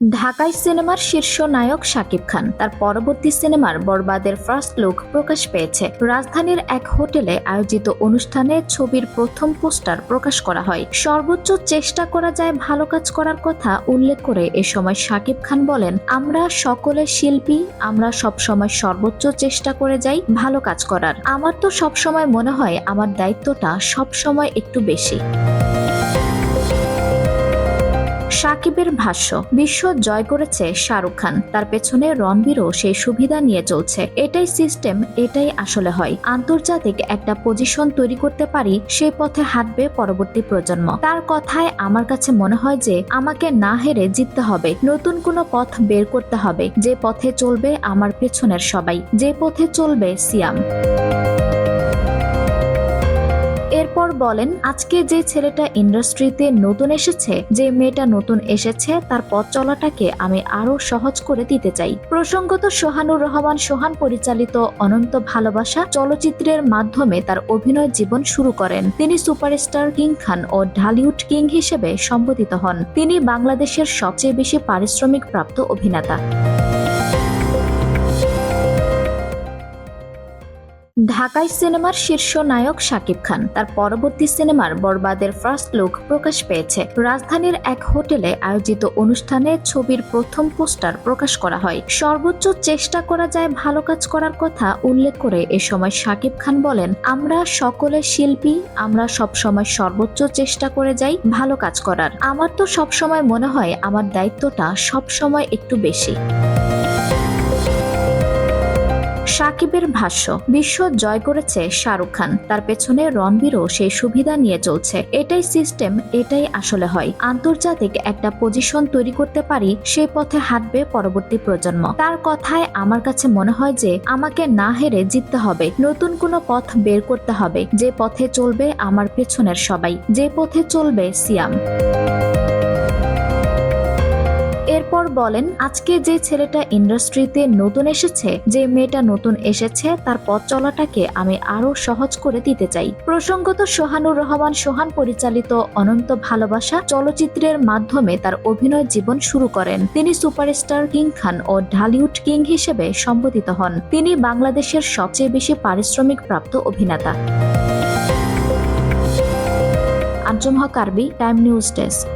ঢাকাই সিনেমার শীর্ষ নায়ক শাকিব খান। তার পরবর্তী সিনেমার বরবাদের ফার্স্ট লুক প্রকাশ পেয়েছে। রাজধানীর এক হোটেলে আয়োজিত অনুষ্ঠানে ছবির প্রথম পোস্টার প্রকাশ করা হয়। সর্বোচ্চ চেষ্টা করা যায় ভালো কাজ করার কথা উল্লেখ করে এ সময় শাকিব খান বলেন, আমরা সকলে শিল্পী, আমরা সবসময় সর্বোচ্চ চেষ্টা করে যাই ভালো কাজ করার। আমার তো সবসময় মনে হয় আমার দায়িত্বটা সবসময় একটু বেশি। সাকিবের ভাষ্য, বিশ্ব জয় করেছে শাহরুখ খান। তার পেছনে রণবীরও সেই সুবিধা নিয়ে চলছে। এটাই সিস্টেম, এটাই আসলে হয়। আন্তর্জাতিক একটা পজিশন তৈরি করতে পারি সেই পথে হাঁটবে পরবর্তী প্রজন্ম। তার কথায় আমার কাছে মনে হয় যে, আমাকে না হেরে জিততে হবে। নতুন কোনো পথ বের করতে হবে। যে পথে চলবে আমার পেছনের সবাই। যে পথে চলবে সিয়াম। এরপর বলেন, আজকে যে ছেলেটা ইন্ডাস্ট্রিতে নতুন এসেছে, যে মেয়েটা নতুন এসেছে, তার পথ চলাটাকে আমি আরও সহজ করে দিতে চাই। প্রসঙ্গত সোহানুর রহমান সোহান পরিচালিত অনন্ত ভালোবাসা চলচ্চিত্রের মাধ্যমে তার অভিনয় জীবন শুরু করেন। তিনি সুপারস্টার কিং খান ও ঢালিউড কিং হিসেবে সম্বোধিত হন। তিনি বাংলাদেশের সবচেয়ে বেশি পারিশ্রমিক প্রাপ্ত অভিনেতা। ঢাকাই সিনেমার শীর্ষ নায়ক শাকিব খান। তার পরবর্তী সিনেমার বরবাদের ফার্স্ট লুক প্রকাশ পেয়েছে। রাজধানীর এক হোটেলে আয়োজিত অনুষ্ঠানে ছবির প্রথম পোস্টার প্রকাশ করা হয়। সর্বোচ্চ চেষ্টা করা যায় ভালো কাজ করার কথা উল্লেখ করে এ সময় শাকিব খান বলেন, আমরা সকলে শিল্পী, আমরা সবসময় সর্বোচ্চ চেষ্টা করে যাই ভালো কাজ করার। আমার তো সবসময় মনে হয় আমার দায়িত্বটা সবসময় একটু বেশি। সাকিবের ভাষ্য, বিশ্ব জয় করেছে শাহরুখ খান। তার পেছনে রণবীরও সেই সুবিধা নিয়ে চলছে। এটাই সিস্টেম, এটাই আসলে হয়। আন্তর্জাতিক একটা পজিশন তৈরি করতে পারি সেই পথে হাঁটবে পরবর্তী প্রজন্ম। তার কথায় আমার কাছে মনে হয় যে, আমাকে না হেরে জিততে হবে। নতুন কোনো পথ বের করতে হবে। যে পথে চলবে আমার পেছনের সবাই। যে পথে চলবে সিয়াম। বলেন, আজকে যে ছেলেটা ইন্ডাস্ট্রিতে নতুন এসেছে, যে মেয়েটা নতুন এসেছে, তার পথ চলাটাকে আমি আরও সহজ করে দিতে চাই। প্রসঙ্গত সোহানুর রহমান সোহান পরিচালিত অনন্ত ভালোবাসা চলচ্চিত্রের মাধ্যমে তার অভিনয় জীবন শুরু করেন। তিনি সুপারস্টার কিং খান ও ঢালিউড কিং হিসেবে সম্বোধিত হন। তিনি বাংলাদেশের সবচেয়ে বেশি পারিশ্রমিক প্রাপ্ত অভিনেতা। Anjum Haque time news desk.